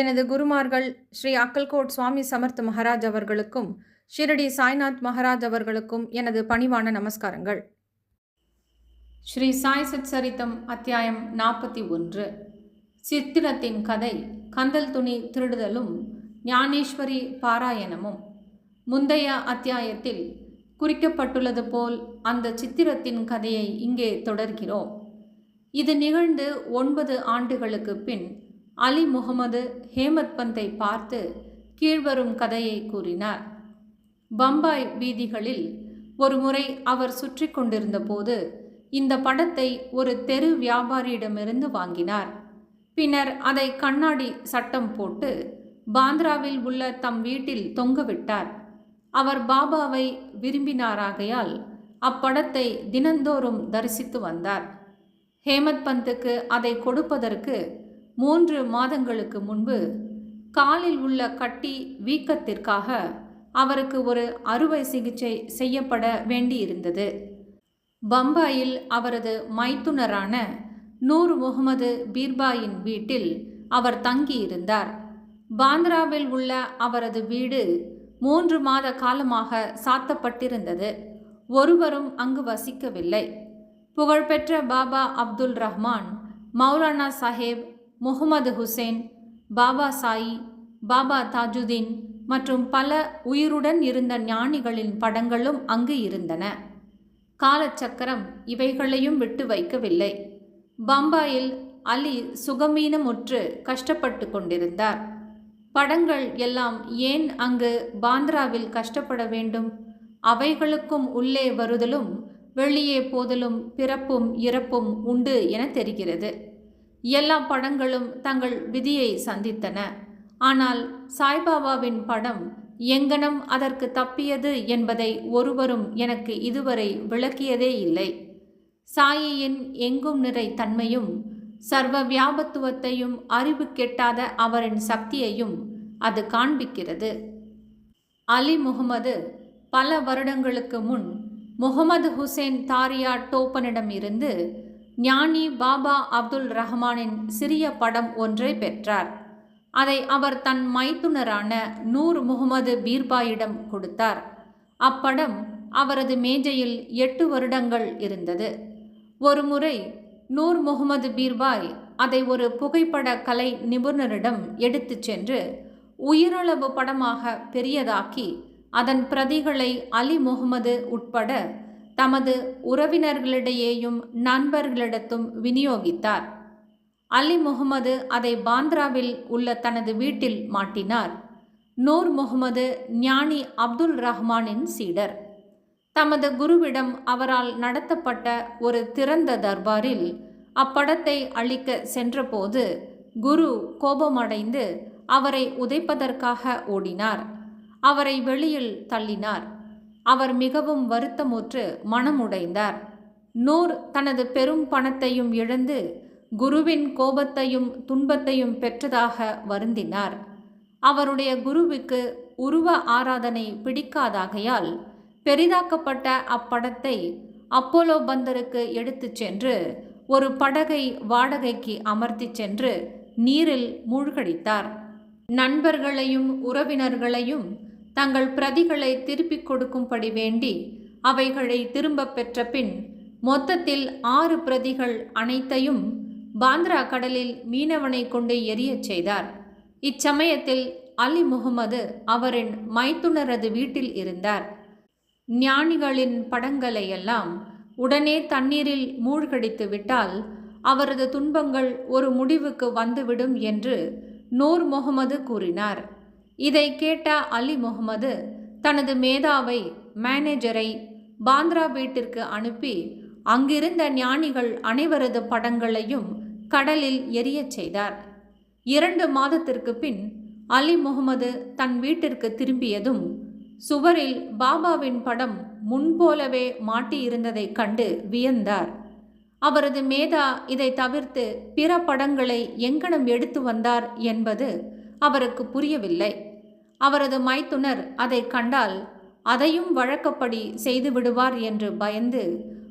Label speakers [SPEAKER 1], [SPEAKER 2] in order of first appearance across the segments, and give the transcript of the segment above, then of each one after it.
[SPEAKER 1] எனது குருமார்கள் ஸ்ரீ அக்கல்கோட் சுவாமி சமர்த் மகாராஜ் அவர்களுக்கும் ஷிரடி சாய்நாத் மகாராஜ் அவர்களுக்கும் எனது பணிவான நமஸ்காரங்கள். ஸ்ரீ சாய் சச்சரித்தம் அத்தியாயம் நாற்பத்தி ஒன்று. சித்திரத்தின் கதை கந்தல் துணி திருடுதலும் ஞானேஸ்வரி பாராயணமும். முந்தைய அத்தியாயத்தில் குறிக்கப்பட்டுள்ளது போல் அந்த சித்திரத்தின் கதையை இங்கே தொடர்கிறோம். இது நிகழ்ந்து ஒன்பது ஆண்டுகளுக்கு பின் அலி முகமது ஹேமத் பந்தை பார்த்து கீழ்வரும் கதையை கூறினார். பம்பாய் வீதிகளில் ஒரு முறை அவர் சுற்றி கொண்டிருந்த போது இந்த படத்தை ஒரு தெரு வியாபாரியிடமிருந்து வாங்கினார். பின்னர் அதை கண்ணாடி சட்டம் போட்டு பாந்திராவில் உள்ள தம் வீட்டில் தொங்கவிட்டார் அவர் பாபாவை விரும்பினாராகையால் அப்படத்தை தினந்தோறும் தரிசித்து வந்தார். ஹேமத் பந்துக்கு அதை கொடுப்பதற்கு மூன்று மாதங்களுக்கு முன்பு காலில் உள்ள கட்டி வீக்கத்திற்காக அவருக்கு ஒரு அறுவை சிகிச்சை செய்யப்பட வேண்டியிருந்தது. பம்பாயில் அவரது மைத்துனரான நூர் முகமது பீர்பாயின் வீட்டில் அவர் தங்கியிருந்தார். பாந்திராவில் உள்ள அவரது வீடு மூன்று மாத காலமாக சாத்தப்பட்டிருந்தது. ஒருவரும் அங்கு வசிக்கவில்லை. புகழ்பெற்ற பாபா அப்துல் ரஹ்மான் மௌலானா சாஹேப் முகமது ஹுசேன் பாபா சாயி பாபா தாஜுதீன் மற்றும் பல உயிருடன் இருந்த ஞானிகளின் படங்களும் அங்கு இருந்தன. காலச்சக்கரம் இவைகளையும் விட்டு வைக்கவில்லை. பம்பாயில் அலி சுகமீனமுற்று கஷ்டப்பட்டு கொண்டிருந்தார். படங்கள் எல்லாம் ஏன் அங்கு பாந்திராவில் கஷ்டப்பட வேண்டும்? அவைகளுக்கும் உள்ளே வருதலும் வெளியே போதலும் பிறப்பும் இறப்பும் உண்டு என தெரிகிறது. எல்லா படங்களும் தங்கள் விதியை சந்தித்தன. ஆனால் சாய்பாபாவின் படம் எங்கனம் அதற்கு தப்பியது என்பதை ஒருவரும் எனக்கு இதுவரை விளக்கியதே இல்லை. சாயியின் எங்கும் நிறை தன்மையும் சர்வ வியாபத்துவத்தையும் அறிவு கெட்டாத அவரின் சக்தியையும் அது காண்பிக்கிறது. அலி முகமது பல வருடங்களுக்கு முன் முகமது ஹுசேன் தாரியா டோப்பனிடம் இருந்து ஞானி பாபா அப்துல் ரஹ்மானின் சிறிய படம் ஒன்றை பெற்றார். அதை அவர் தன் மைத்துனரான நூர் முகமது பீர்பாயிடம் கொடுத்தார். அப்படம் அவரது மேஜையில் எட்டு வருடங்கள் இருந்தது. ஒருமுறை நூர் முகமது பீர்பாய் அதை ஒரு புகைப்பட கலை நிபுணரிடம் எடுத்துச் சென்று உயிரளவு படமாக பெரியதாக்கி அதன் பிரதிகளை அலி முகமது உட்பட தமது உறவினர்களிடையேயும் நண்பர்களிடத்தும் விநியோகித்தார். அலி முகமது அதை பாந்திராவில் உள்ள தனது வீட்டில் மாட்டினார். நூர் முகமது ஞானி அப்துல் ரஹ்மானின் சீடர். தமது குருவிடம் அவரால் நடத்தப்பட்ட ஒரு திறந்த தர்பாரில் அப்படத்தை அளிக்க சென்றபோது குரு கோபமடைந்து அவரை உதைப்பதற்காக ஓடினார். அவரை வெளியில் தள்ளினார். அவர் மிகவும் வருத்தமுற்று மனமுடைந்தார். நூர் தனது பெரும் பணத்தையும் இழந்து குருவின் கோபத்தையும் துன்பத்தையும் பெற்றதாக வருந்தினார். அவருடைய குருவுக்கு உருவ ஆராதனை பிடிக்காதாகையால் பெரிதாக்கப்பட்ட அப்படத்தை அப்போலோ பந்தருக்கு எடுத்துச் சென்று ஒரு படகை வாடகைக்கு அமர்த்திச் சென்று நீரில் மூழ்கடித்தார். நண்பர்களையும் உறவினர்களையும் தங்கள் பிரதிகளை திருப்பிக் கொடுக்கும்படி வேண்டி அவைகளை திரும்பப் பெற்ற பின் மொத்தத்தில் ஆறு பிரதிகள் அனைத்தையும் பாந்திரா கடலில் மீனவனை கொண்டு எரியச் செய்தார். இச்சமயத்தில் அலி முகமது அவரின் மைத்துனரது வீட்டில் இருந்தார். ஞானிகளின் படங்களை எல்லாம் உடனே தண்ணீரில் மூழ்கடித்து விட்டால் அவரது துன்பங்கள் ஒரு முடிவுக்கு வந்துவிடும் என்று நூர் முகமது கூறினார். இதை கேட்ட அலி முகமது தனது மேதாவை மேனேஜரை பாந்த்ரா வீட்டிற்கு அனுப்பி அங்கிருந்த ஞானிகள் அனைவரது படங்களையும் கடலில் எரியச் செய்தார். இரண்டு மாதத்திற்கு பின் அலி முகமது தன் வீட்டிற்கு திரும்பியதும் சுவரில் பாபாவின் படம் முன்போலவே மாட்டியிருந்ததைக் கண்டு வியந்தார். அவரது மேதா இதை தவிர்த்து பிற படங்களை எங்கனம் எடுத்து வந்தார் என்பது அவருக்கு புரியவில்லை. அவரது மைத்துனர் அதை கண்டால் அதையும் வழக்கப்படி செய்து விடுவார் என்று பயந்து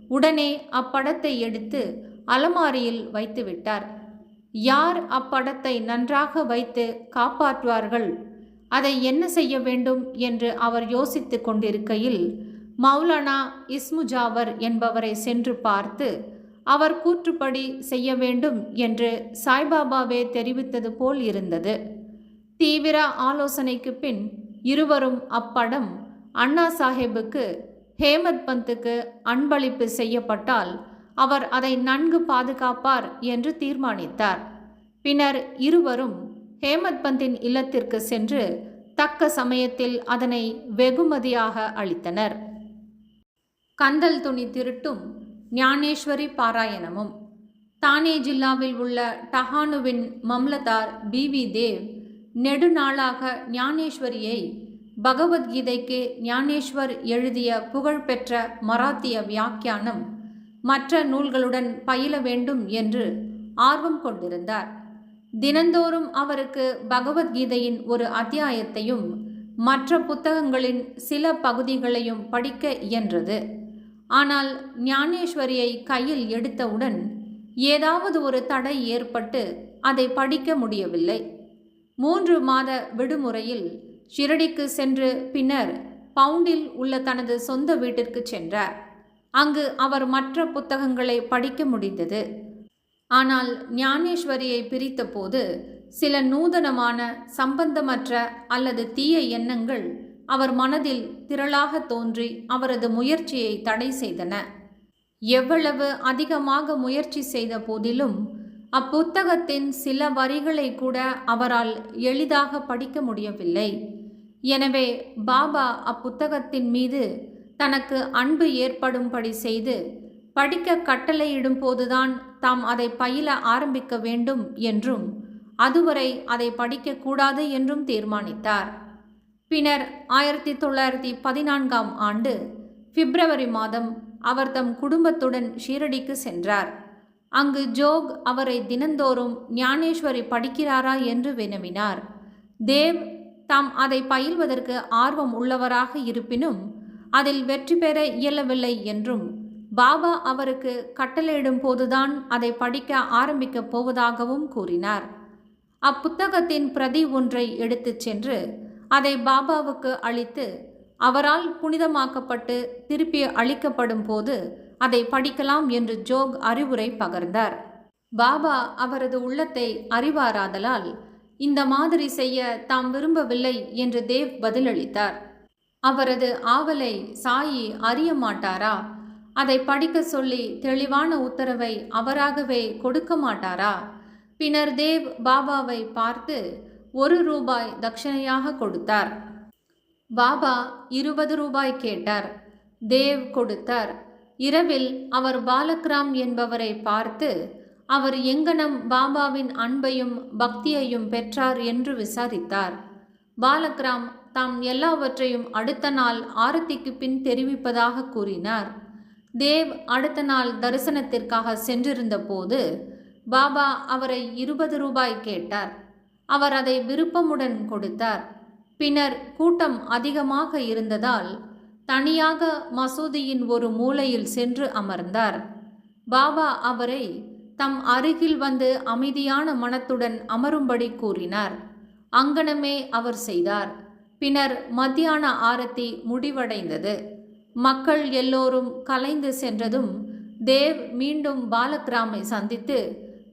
[SPEAKER 1] உடனே அப்படத்தை எடுத்து அலமாரியில் வைத்துவிட்டார். யார் அப்படத்தை நன்றாக வைத்து காப்பாற்றுவார்கள்? அதை என்ன செய்ய வேண்டும்? என்று அவர் யோசித்து கொண்டிருக்கையில் மௌலானா இஸ்முஜாவர் என்பவரை சென்று பார்த்து அவர் கூற்றுப்படி செய்ய வேண்டும் என்று சாய்பாபாவே தெரிவித்தது போல் இருந்தது. தீவிர ஆலோசனைக்கு பின் இருவரும் அப்படம் அண்ணா சாஹேபுக்கு ஹேமத் பந்துக்கு அன்பளிப்பு செய்யப்பட்டால் அவர் அதை நன்கு பாதுகாப்பார் என்று தீர்மானித்தார். பின்னர் இருவரும் ஹேமத் பந்தின் இல்லத்திற்கு சென்று தக்க சமயத்தில் அதனை வெகுமதியாக அளித்தனர். கந்தல் துணி திருட்டும் ஞானேஸ்வரி பாராயணமும். தானே ஜில்லாவில் உள்ள டஹானுவின் மம்லதார் பிவி தேவ் நெடுநாளாக ஞானேஸ்வரியை பகவத்கீதைக்கு ஞானேஸ்வர் எழுதிய புகழ்பெற்ற மராத்திய வியாக்கியானம் மற்ற நூல்களுடன் பயில வேண்டும் என்று ஆர்வம் கொண்டிருந்தார். தினந்தோறும் அவருக்கு பகவத்கீதையின் ஒரு அத்தியாயத்தையும் மற்ற புத்தகங்களின் சில பகுதிகளையும் படிக்க இயன்றது. ஆனால் ஞானேஸ்வரியை கையில் எடுத்தவுடன் ஏதாவது ஒரு தடை ஏற்பட்டு அதை படிக்க முடியவில்லை. மூன்று மாத விடுமுறையில் ஷிரடிக்கு சென்று பின்னர் பவுண்டில் உள்ள தனது சொந்த வீட்டிற்கு சென்றார். அங்கு அவர் மற்ற புத்தகங்களை படிக்க முடிந்தது. ஆனால் ஞானேஸ்வரியை பிரித்தபோது சில நூதனமான சம்பந்தமற்ற அல்லது தீய எண்ணங்கள் அவர் மனதில் திரளாக தோன்றி அவரது முயற்சியை தடை செய்தன. எவ்வளவு அதிகமாக முயற்சி செய்த போதிலும் அப்புத்தகத்தின் சில வரிகளை கூட அவரால் எளிதாக படிக்க முடியவில்லை. எனவே பாபா அப்புத்தகத்தின் மீது தனக்கு அன்பு ஏற்படும்படி செய்து படிக்க கட்டளையிடும் போதுதான் தாம் அதை பயில ஆரம்பிக்க வேண்டும் என்றும் அதுவரை அதை படிக்கக்கூடாது என்றும் தீர்மானித்தார். பின்னர் ஆயிரத்தி தொள்ளாயிரத்தி பதினான்காம் ஆண்டு பிப்ரவரி மாதம் அவர் தம் குடும்பத்துடன் ஷீரடிக்கு சென்றார். அங்கு ஜோக் அவரை தினந்தோறும் ஞானேஸ்வரி படிக்கிறாரா என்று வினவினார். தேவ் தாம் அதை பயில்வதற்கு ஆர்வம் உள்ளவராக இருப்பினும் அதில் வெற்றி பெற இயலவில்லை என்றும் பாபா அவருக்கு கட்டளையிடும் போதுதான் அதை படிக்க ஆரம்பிக்கப் போவதாகவும் கூறினார். அப்புத்தகத்தின் பிரதி ஒன்றை எடுத்துச் சென்று அதை பாபாவுக்கு அளித்து அவரால் புனிதமாக்கப்பட்டு திருப்பி அளிக்கப்படும் போது அதை படிக்கலாம் என்று ஜோக் அறிவுரை பகர்ந்தார். பாபா அவரது உள்ளத்தை அறிவாராதலால் இந்த மாதிரி செய்ய தாம் விரும்பவில்லை என்று தேவ் பதிலளித்தார். அவரது ஆவலை சாயி அறிய மாட்டாரா? அதை படிக்க சொல்லி தெளிவான உத்தரவை அவராகவே கொடுக்க மாட்டாரா? பின்னர் தேவ் பாபாவை பார்த்து ஒரு ரூபாய் தட்சணையாக கொடுத்தார். பாபா இருபது ரூபாய் கேட்டார். தேவ் கொடுத்தார். இரவில் அவர் பாலக்ராம் என்பவரை பார்த்து அவர் எங்கனம் பாபாவின் அன்பையும் பக்தியையும் பெற்றார் என்று விசாரித்தார். பாலக்ராம் தாம் எல்லாவற்றையும் அடுத்த நாள் ஆரத்திக்கு பின் தெரிவிப்பதாக கூறினார். தேவ் அடுத்த நாள் தரிசனத்திற்காக சென்றிருந்த போது பாபா அவரை இருபது ரூபாய் கேட்டார். அவர் அதை விருப்பமுடன் கொடுத்தார். பின்னர் கூட்டம் அதிகமாக இருந்ததால் தனியாக மசூதியின் ஒரு மூலையில் சென்று அமர்ந்தார். பாபா அவரை தம் அருகில் வந்து அமைதியான மனத்துடன் அமரும்படி கூறினார். அங்கனமே அவர் செய்தார். பின்னர் மத்தியான ஆரத்தி முடிவடைந்தது. மக்கள் எல்லோரும் கலைந்து சென்றதும் தேவ் மீண்டும் பாலக்ராமை சந்தித்து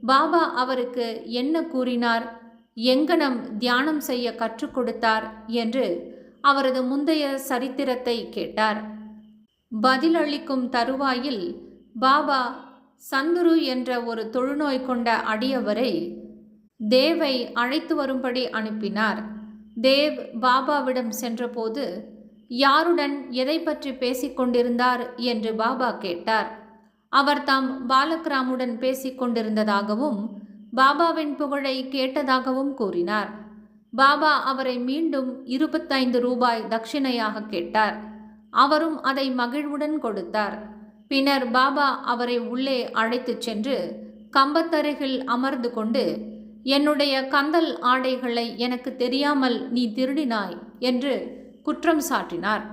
[SPEAKER 1] பாபா அவருக்கு என்ன கூறினார்? எங்கனம் தியானம் செய்ய கற்றுக் கொடுத்தார்? என்று அவரது முந்தைய சரித்திரத்தை கேட்டார். பதிலளிக்கும் தருவாயில் பாபா சந்துரு என்ற ஒரு தொழுநோய் கொண்ட அடியவரை தேவை அழைத்து வரும்படி அனுப்பினார். தேவ் பாபாவிடம் சென்றபோது யாருடன் எதை பற்றி பேசிக்கொண்டிருந்தார் என்று பாபா கேட்டார். அவர் தாம் பாலக்ராமுடன் பேசிக்கொண்டிருந்ததாகவும் பாபாவின் புகழை கேட்டதாகவும் கூறினார். பாபா அவரை மீண்டும் இருபத்தைந்து ரூபாய் தட்சிணையாக கேட்டார். அவரும் அதை மகிழ்வுடன் கொடுத்தார். பின்னர் பாபா அவரை உள்ளே அழைத்துச் சென்று கம்பத்தருகில் அமர்ந்து கொண்டு என்னுடைய கந்தல் ஆடைகளை எனக்கு தெரியாமல் நீ திருடினாய் என்று குற்றம் சாட்டினார்.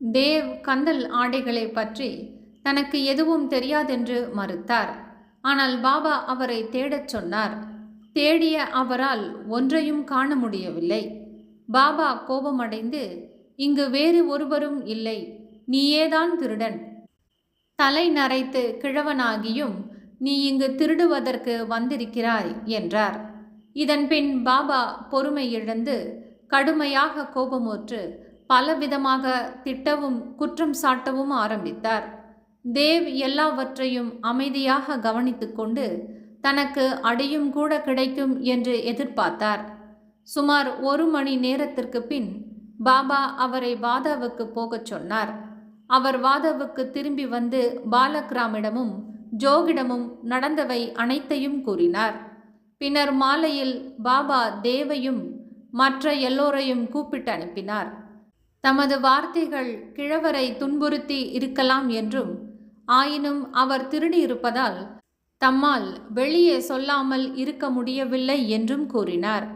[SPEAKER 1] தேவ் கந்தல் ஆடைகளை பற்றி தனக்கு எதுவும் தெரியாதென்று மறுத்தார். ஆனால் பாபா அவரை தேடச் சொன்னார். தேடிய அவரால் ஒன்றையும் காண முடியவில்லை. பாபா கோபமடைந்து இங்கு வேறு ஒருவரும் இல்லை. நீயேதான் திருடன். தலை நரைத்து கிழவனாகியும் நீ இங்கு திருடுவதற்கு வந்திருக்கிறாய் என்றார். இதன்பின் பாபா பொறுமை இழந்து கடுமையாக கோபமுற்று பலவிதமாக திட்டவும் குற்றம் சாட்டவும் ஆரம்பித்தார். தேவ் எல்லாவற்றையும் அமைதியாக கவனித்துக்கொண்டு தனக்கு அடியும் கூட கிடைக்கும் என்று எதிர்பார்த்தார். சுமார் ஒரு மணி நேரத்திற்கு பின் பாபா அவரை வாதாவுக்கு போகச் சொன்னார். அவர் வாதாவுக்கு திரும்பி வந்து பாலக்ராமிடமும் ஜோகிடமும் நடந்தவை அனைத்தையும் கூறினார். பின்னர் மாலையில் பாபா தேவையும் மற்ற எல்லோரையும் கூப்பிட்டு அனுப்பினார். தமது வார்த்தைகள் கிழவரை துன்புறுத்தி இருக்கலாம் என்றும் ஆயினும் அவர் திருடியிருப்பதால் தம்மால் வெளியே சொல்லாமல் இருக்க முடியவில்லை என்றும் கூறினார்.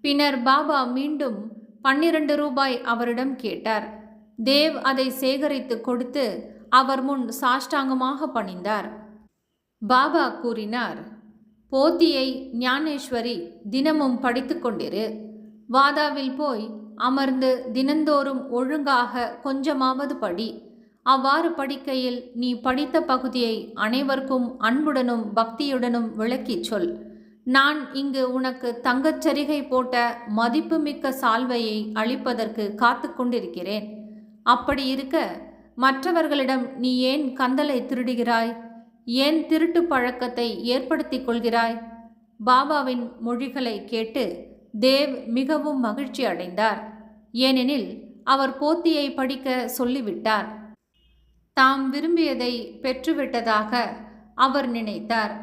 [SPEAKER 1] பின்னர் பாபா மீண்டும் பன்னிரண்டு ரூபாய் அவரிடம் கேட்டார். தேவ் அதை சேகரித்து கொடுத்து அவர் முன் சாஷ்டாங்கமாக பணிந்தார். பாபா கூறினார் போத்தியை ஞானேஸ்வரி தினமும் படித்து கொண்டிரு. வாதாவில் போய் அமர்ந்து தினந்தோறும் ஒழுங்காக கொஞ்சமாவது படி. அவ்வாறு படிக்கையில் நீ படித்த பகுதியை அனைவருக்கும் அன்புடனும் பக்தியுடனும் விளக்கிச் சொல். நான் இங்கு உனக்கு தங்கச்சரிகை போட்ட மதிப்புமிக்க சால்வையை அளிப்பதற்கு காத்து கொண்டிருக்கிறேன். அப்படி இருக்க மற்றவர்களிடம் நீ ஏன் கந்தலை திருடுகிறாய்? ஏன் திருட்டு பழக்கத்தை ஏற்படுத்திக் கொள்கிறாய்? பாபாவின் மொழிகளை கேட்டு தேவ் மிகவும் மகிழ்ச்சி அடைந்தார் ஏனெனில் அவர் போத்தியை படிக்க சொல்லிவிட்டார். தாம் விரும்பியதை பெற்றுவிட்டதாக அவர் நினைத்தார்.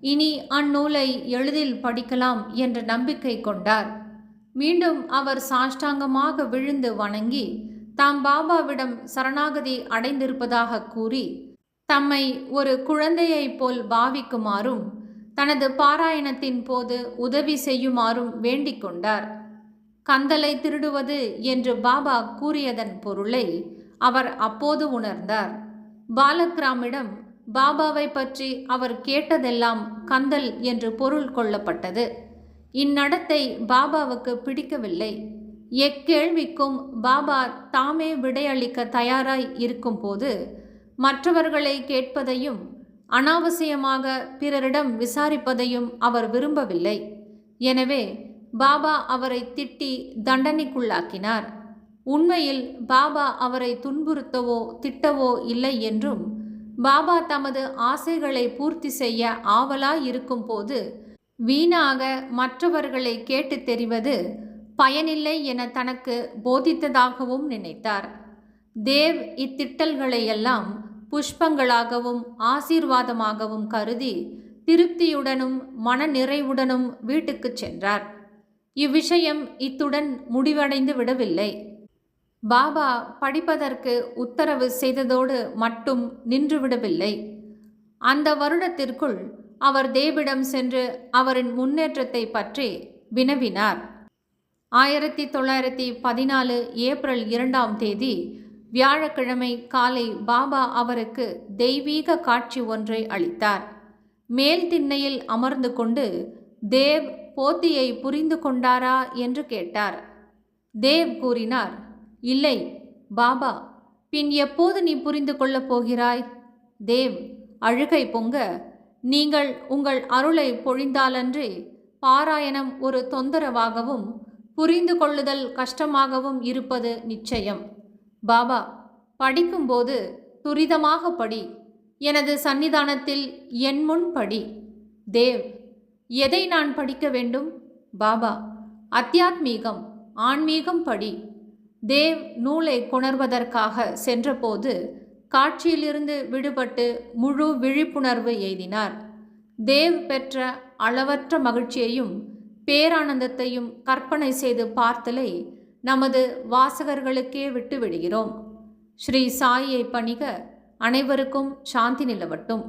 [SPEAKER 1] இனி அந்நூலை எளிதில் படிக்கலாம் என்ற நம்பிக்கை கொண்டார். மீண்டும் அவர் சாஷ்டாங்கமாக விழுந்து வணங்கி தாம் பாபாவிடம் சரணாகதி அடைந்திருப்பதாக கூறி தம்மை ஒரு குழந்தையைப் போல் பாவிக்குமாறும் தனது பாராயணத்தின் போது உதவி செய்யுமாறும் வேண்டிக் கொண்டார். கந்தலை திருடுவது என்று பாபா கூறியதன் பொருளை அவர் அப்போது உணர்ந்தார். பாலக்ராமிடம் பாபாவை பற்றி அவர் கேட்டதெல்லாம் கந்தல் என்று பொருள் கொள்ளப்பட்டது. இந்நடத்தை பாபாவுக்கு பிடிக்கவில்லை. எக்கேள்விக்கும் பாபா தாமே விடையளிக்க தயாராய் இருக்கும்போது மற்றவர்களை கேட்பதையும் அனாவசியமாக பிறரிடம் விசாரிப்பதையும் அவர் விரும்பவில்லை. எனவே பாபா அவரை திட்டி தண்டனைக்குள்ளாக்கினார். உண்மையில் பாபா அவரை துன்புறுத்தவோ திட்டவோ இல்லை என்றும் பாபா தமது ஆசைகளை பூர்த்தி செய்ய ஆவலாய் இருக்கும்போது வீணாக மற்றவர்களை கேட்டு தெரிவது பயனில்லை என தனக்கு போதித்ததாகவும் நினைத்தார். தேவ் இத்திட்டல்களையெல்லாம் புஷ்பங்களாகவும் ஆசீர்வாதமாகவும் கருதி திருப்தியுடனும் மன நிறைவுடனும் வீட்டுக்குச் சென்றார். இவ்விஷயம் இத்துடன் முடிவடைந்து விடவில்லை பாபா படிப்பதற்கு உத்தரவு செய்ததோடு மட்டும் நின்றுவிடவில்லை. அந்த வருடத்திற்குள் அவர் தேவிடம் சென்று அவரின் முன்னேற்றத்தை பற்றி வினவினார். ஆயிரத்தி தொள்ளாயிரத்தி பதினாலு ஏப்ரல் இரண்டாம் தேதி வியாழக்கிழமை காலை பாபா அவருக்கு தெய்வீக காட்சி ஒன்றை அளித்தார். மேல் திண்ணையில் அமர்ந்து கொண்டு தேவ் போத்தியை புரிந்து கொண்டாரா? என்று கேட்டார். தேவ் கூறினார் இல்லை பாபா பின் எப்போது நீ புரிந்து கொள்ளப் போகிறாய்? தேவ் அழுகை பொங்க நீங்கள் உங்கள் அருளை பொழிந்தாலன்றி பாராயணம் ஒரு தொந்தரவாகவும் புரிந்து கொள்ளுதல் கஷ்டமாகவும் இருப்பது நிச்சயம். பாபா படிக்கும்போது துரிதமாக படி எனது சன்னிதானத்தில் என் முன் படி. தேவ் எதை நான் படிக்க வேண்டும்? பாபா அத்தியாத்மீகம் ஆன்மீகம் படி. தேவ் நூலை கொணர்வதற்காக சென்றபோது காட்சியிலிருந்து விடுபட்டு முழு விழிப்புணர்வு எய்தினார். தேவ் பெற்ற அளவற்ற மகிழ்ச்சியையும் பேரானந்தத்தையும் கற்பனை செய்து பார்த்தலை நமது வாசகர்களுக்கே விட்டு விடுகிறோம் ஸ்ரீ சாயை பணிக அனைவருக்கும் சாந்தி நிலவட்டும்.